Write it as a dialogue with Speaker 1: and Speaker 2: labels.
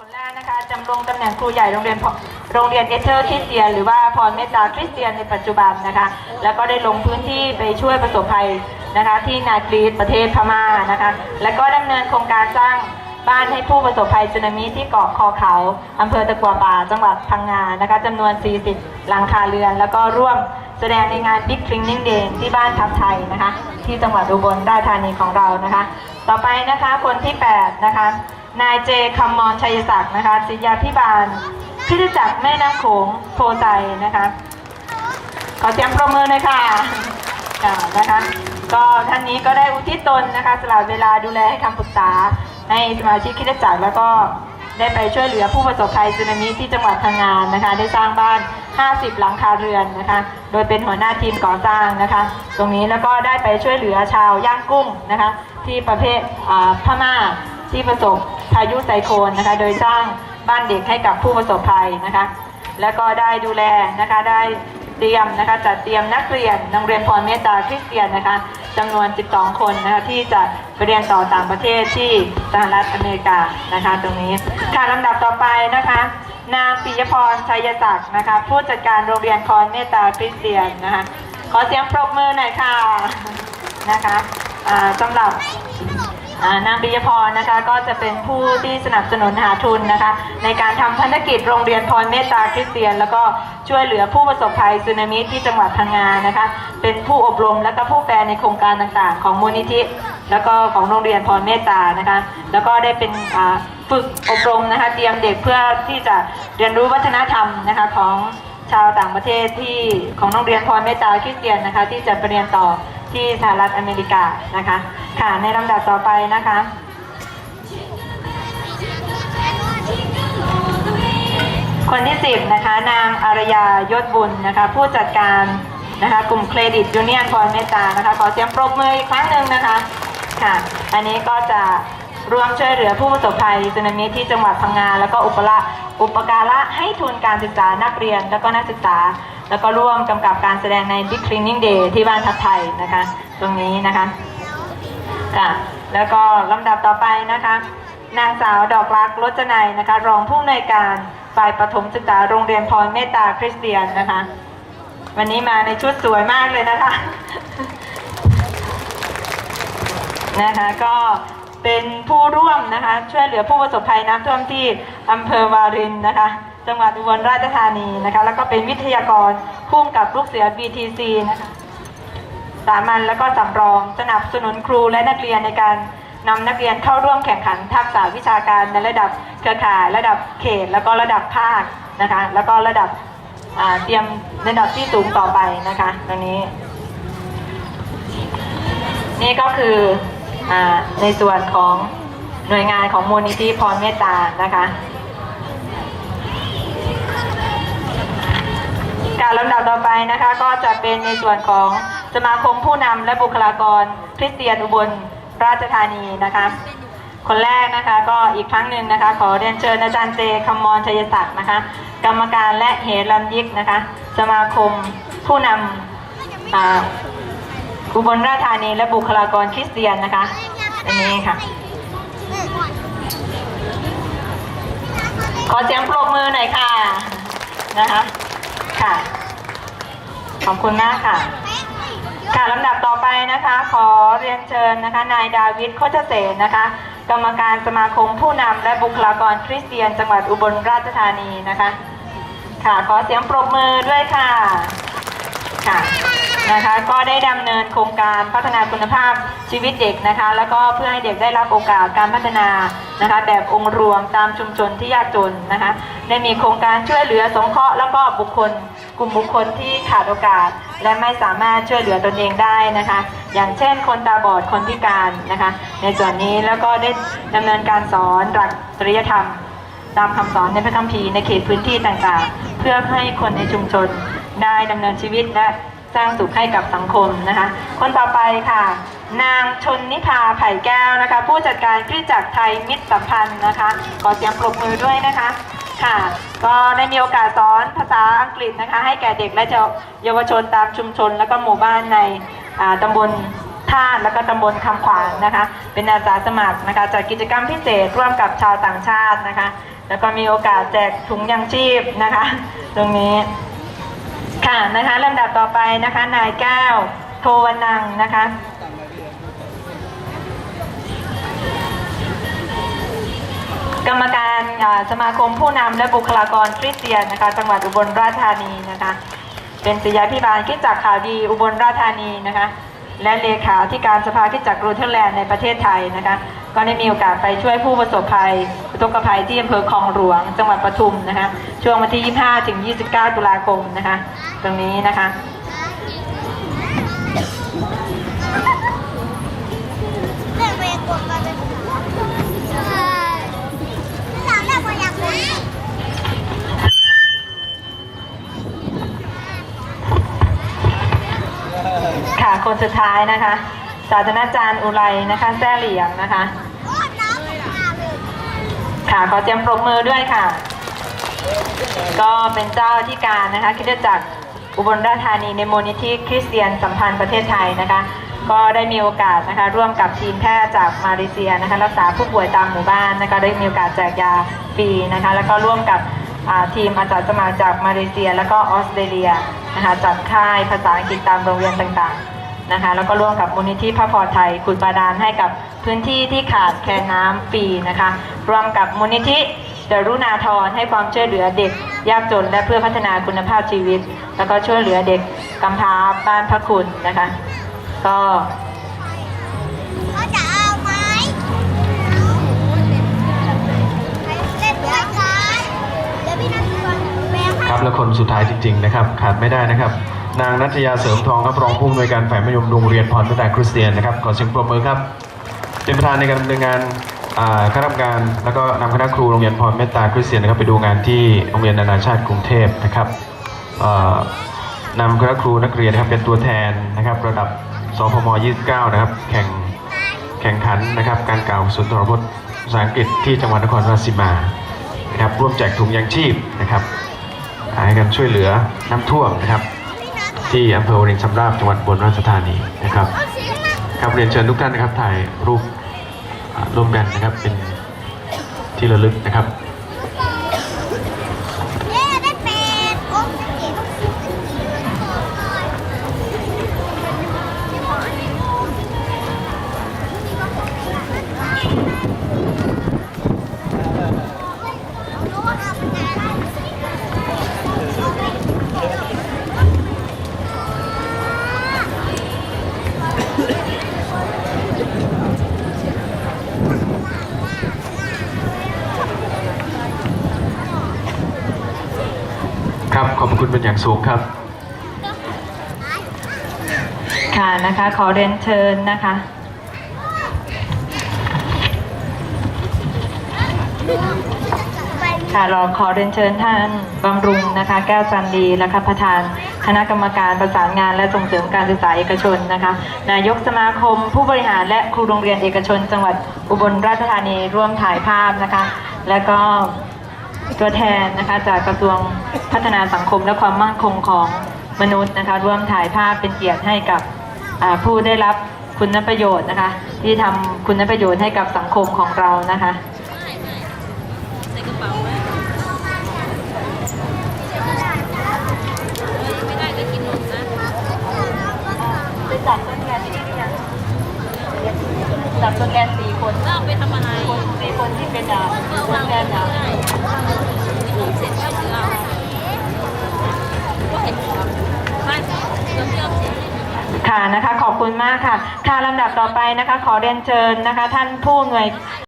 Speaker 1: คนแรกนะคะจำลงตำแหน่งครูใหญ่โรงเรียนโรงเรียนเอเธอร์คริสเตียน หรือว่าพรเมตตาคริสเตียนในปัจจุบันนะคะ แล้วก็ได้ลงพื้นที่ไปช่วยประสบภัยนะคะ ที่นากรีซประเทศพม่านะคะ แล้วก็ดำเนินโครงการสร้างบ้านให้ผู้ประสบภัยสึนามิที่เกาะคอเขาอำเภอตะกัวป่า จังหวัดพังงานะคะจำนวน 40 หลังคาเรือน แล้วก็ร่วมแสดงในงาน Big Cleaning Day ที่บ้านทับไทยนะคะ ที่จังหวัดอุบลราชธานีของเรานะคะ ต่อไปนะคะคนที่ 8 นะคะ นายเจคำมรชัยศักดิ์นะคะศิยาพิบาลคริสตจักรแม่น้ำโขงโพไซนะคะ ขอเสียงปรบมือหน่อยค่ะนะคะ ก็ท่านนี้ก็ได้อุทิศตนนะคะสละเวลาดูแลให้คำปรึกษาให้สมาชิกคริสตจักรแล้วก็ได้ไปช่วยเหลือผู้ประสบภัยสึนามิที่จังหวัดพังงานนะคะ ได้สร้างบ้าน 50 หลังคาเรือนนะคะ โดยเป็นหัวหน้าทีมก่อสร้างนะคะ ตรงนี้แล้วก็ได้ไปช่วยเหลือชาวย่างกุ้งนะคะ ที่ประเภทอ่าพม่าที่ประสบ พายุไซโคลนนะคะ โดยสร้างบ้านเด็กให้กับผู้ประสบภัยนะคะ แล้วก็ได้ดูแลนะคะได้เตรียมนะคะจัดเตรียมนักเรียนโรงเรียนพรเมตตาคริสเตียนนะคะจำนวน 12 คนนะคะที่จะไปเรียนต่อต่างประเทศที่สหรัฐอเมริกานะคะ ตรงนี้ค่ะลำดับต่อไปนะคะ นางปิยพรชัยศักดิ์นะคะ ผู้จัดการโรงเรียนพรเมตตาคริสเตียนนะคะ ขอเสียงปรบมือหน่อยค่ะนะคะอ่าสำหรับ นางปิยพรนะคะก็จะเป็นผู้ที่สนับสนุนหาทุนนะคะ ในการทำพันธกิจโรงเรียนพรเมตตาคริสเตียน แล้วก็ช่วยเหลือผู้ประสบภัยสึนามิที่จังหวัดพังงานะคะ เป็นผู้อบรมและก็ผู้แปลในโครงการต่างๆ ของมูลนิธิ แล้วก็ของโรงเรียนพรเมตตานะคะ แล้วก็ได้เป็นฝึกอบรมนะคะเตรียมเด็กเพื่อที่จะเรียนรู้วัฒนธรรมนะคะของชาวต่างประเทศที่ของโรงเรียนพรเมตตาคริสเตียนนะคะ ที่จะไปเรียนต่อ ที่สหรัฐอเมริกานะคะค่ะในลำดับต่อไปนะคะคนที่ 10นะคะนางอารยายศบุญนะคะผู้จัดการนะคะกลุ่มเครดิตยูเนียนพรเมตตานะคะขอเสียงปรบมืออีกครั้งหนึ่งนะคะค่ะอันนี้ก็จะ ร่วมช่วยเหลือผู้ประสบภัยสึนามิที่จังหวัดพังงาแล้วก็อุปละอุปการะให้ทุนการศึกษานักเรียนแล้วก็นักศึกษา แล้วก็ร่วมกำกับการแสดงใน Big Cleaning Day ที่บ้านทับไทยนะคะ ตรงนี้นะคะค่ะแล้วก็ลำดับต่อไปนะคะ นางสาวดอกรักรจนัยนะคะ รองผู้อำนวยการฝ่ายประถมศึกษาโรงเรียนพรเมตตาคริสเตียนนะคะ วันนี้มาในชุดสวยมากเลยนะคะนะคะก็ เป็นผู้ร่วมนะคะ ช่วยเหลือผู้ประสบภัยน้ำท่วมที่อำเภอวารินนะคะ จังหวัดอุบลราชธานีนะคะ แล้วก็เป็นวิทยากรพุ่มกับลูกเสือ BTC นะคะสามัญและก็สำรองสนับสนุนครูและนักเรียนในการนำนักเรียนเข้าร่วมแข่งขันทักษะวิชาการในระดับเครือข่ายระดับเขต แล้วก็ระดับภาคนะคะ แล้วก็ระดับเตรียมระดับที่สูงต่อไปนะคะตรงนี้ นี่ก็คือ ในส่วนของหน่วยงานของมูลนิธิพรเมตตานะคะ การลำดับต่อไปนะคะก็จะเป็นในส่วนของสมาคมผู้นำและบุคลากรคริสเตียนอุบลราชธานีนะคะ คนแรกนะคะก็อีกครั้งหนึ่งนะคะ ขอเรียนเชิญอาจารย์เจคำมรชัยศักดิ์นะคะ กรรมการและเหรัญยิกนะคะ สมาคมผู้นำ อุบลราชธานีและบุคลากรคริสเตียนนะคะ อันนี้ค่ะ ขอเสียงปรบมือหน่อยค่ะนะคะค่ะ ขอบคุณมากค่ะค่ะลำดับต่อไปนะคะ ขอเรียนเชิญนะคะ นายดาวิดโคชเสนนะคะ กรรมการสมาคมผู้นำและบุคลากรคริสเตียน จังหวัดอุบลราชธานีนะคะ ค่ะ ขอเสียงปรบมือด้วยค่ะ ค่ะ นะคะ ก็ได้ดำเนินโครงการพัฒนาคุณภาพชีวิตเด็กนะคะ แล้วก็เพื่อให้เด็กได้รับโอกาสการพัฒนานะคะ แบบองค์รวมตามชุมชนที่ยากจนนะคะ ได้มีโครงการช่วยเหลือสงเคราะห์แล้วก็บุคคล กลุ่มบุคคลที่ขาดโอกาส และไม่สามารถช่วยเหลือตนเองได้นะคะ อย่างเช่น คนตาบอดคนพิการนะคะ ในส่วนนี้แล้วก็ได้ดำเนินการสอนหลักจริยธรรม ตามคำสอนในพระคัมภีร์ในเขตพื้นที่ต่างๆ เพื่อให้คนในชุมชนได้ดำเนินชีวิตและ สร้างสุขให้กับสังคมนะคะ คนต่อไปค่ะ นางชนนิพาไผ่แก้วนะคะ ผู้จัดการคริจักรไทยมิตรสัมพันธ์นะคะขอเสียงปรบมือด้วยนะคะค่ะก็ได้มีโอกาสสอนภาษาอังกฤษนะคะ ให้แก่เด็กและเยาวชนตามชุมชน และก็หมู่บ้านในตำบลท่าแล้วก็ตำบลคำขวางนะคะ เป็นอาสาสมัครนะคะจัดกิจกรรมพิเศษร่วมกับชาวต่างชาตินะคะ แล้วก็มีโอกาสแจกถุงยังชีพนะคะ ตรงนี้ ค่ะนะคะลำดับต่อไปนะคะนายแก้วโทวนังนะคะกรรมการสมาคมผู้นำและบุคลากรคริสเตียนนะคะจังหวัดอุบลราชธานีนะคะเป็นศิยาพิบาลคิดจักข่าวดีอุบลราชธานีนะคะและเลขาธิการสภาคิดจักรูเทอร์แลนด์ในประเทศไทยนะคะ ก็ได้มีโอกาสไปช่วยผู้ประสบภัยอุทกภัยที่อำเภอคลองหลวง จังหวัดปทุมนะคะช่วงวันที่ 25 ถึง 29 ตุลาคมนะคะตรงนี้นะคะค่ะคนสุดท้ายนะคะศาสตราจารย์อุไรนะคะแซ่เหลียงนะคะ ค่ะ ขอเตรียมปรบมือด้วยค่ะ ก็เป็นเจ้าที่การนะคะคิดจักรอุบลราชธานีในมูลนิธิคริสเตียนสัมพันธ์ประเทศไทยนะคะ ก็ได้มีโอกาสนะคะร่วมกับทีมแพทย์จากมาเลเซียนะคะรักษาผู้ป่วยตามหมู่บ้านนะคะได้มีโอกาสแจกยาฟรีนะคะแล้วก็ร่วมกับทีมอาสาสมัครจากมาเลเซีย แล้วก็ออสเตรเลียนะคะจัดค่ายภาษาอังกฤษตามโรงเรียนต่างๆนะคะแล้วก็ร่วมกับมูลนิธิพระพรไทยขุดบาดาลให้กับ พื้นที่ที่ขาดแคลนน้ำฟรีนะคะร่วมกับมูลนิธิดรุณาธรให้ความช่วยเหลือเด็ก ยากจนและเพื่อพัฒนาคุณภาพชีวิต แล้วก็ช่วยเหลือเด็กกำพร้าบ้านพระคุณนะคะ ก็
Speaker 2: เขาจะเอาไหมเล่นด้วยกันเดี๋ยวพี่นัทก่อนแม่ให้
Speaker 3: ครับและคนสุดท้ายจริง ๆ นะครับ ขาดไม่ได้นะครับ นางนัทยาเสริมทองครับรองผู้อำนวยการฝ่ายมัธยมโรงเรียนพรพิตาคริสเตียนนะครับขอเสียงปรบมือครับ เป็นประธานในการดำเนินงานอ่าคณะกรรมการ แล้วก็นำคณะครูโรงเรียนพรเมตตาคริสเตียนนะครับไปดูงานที่โรงเรียนนานาชาติกรุงเทพนะครับนำคณะครูนักเรียนนะครับเป็นตัวแทนนะครับระดับสพม 29 นะครับ แข่งแข่งขันนะครับการกล่าวสุนทรพจน์ภาษาอังกฤษที่จังหวัดนครราชสีมานะครับร่วมแจกถุงยางชีพนะครับให้กันช่วยเหลือน้ำท่วมนะครับ ที่อำเภอวารินชำราบจังหวัดอุบนราชธานีนะครับครับเรียนเชิญทุกท่านนะครับถ่ายรูป ร่วมกันนะครับ เป็นที่ระลึกนะครับ ครับขอบคุณเป็นอย่างสูงครับ
Speaker 1: ค่ะนะคะ ขอเรียนเชิญนะคะค่ะเราขอเรียนเชิญท่านบำรุงนะคะ แก้วจันดีนะคะประธานคณะกรรมการประสานงานและส่งเสริมการศึกษาเอกชนนะคะ นายกสมาคม ผู้บริหารและครูโรงเรียนเอกชน จังหวัดอุบลราชธานีร่วมถ่ายภาพนะคะ แล้วก็ตัวแทนนะคะจากกระทรวง พัฒนาสังคมและความมั่นคงของมนุษย์นะคะร่วมถ่ายภาพเป็นเกียรติให้กับอ่าผู้ได้รับคุณประโยชน์นะคะ ที่ทำคุณประโยชน์ให้กับสังคมของเรานะคะไปจับต้นแกนที่นี่หรือยังจับต้นแกนสี่คน
Speaker 4: แล้วเอาไปทำอะไร
Speaker 1: คนสี่คนที่เป็นอ่าต้นแกนอะ
Speaker 4: เสร็จก็คือเอา
Speaker 1: ค่ะนะคะขอบคุณมากค่ะค่ะลำดับต่อไปนะคะ ขอเรียนเชิญนะคะ ท่านผู้อำนวย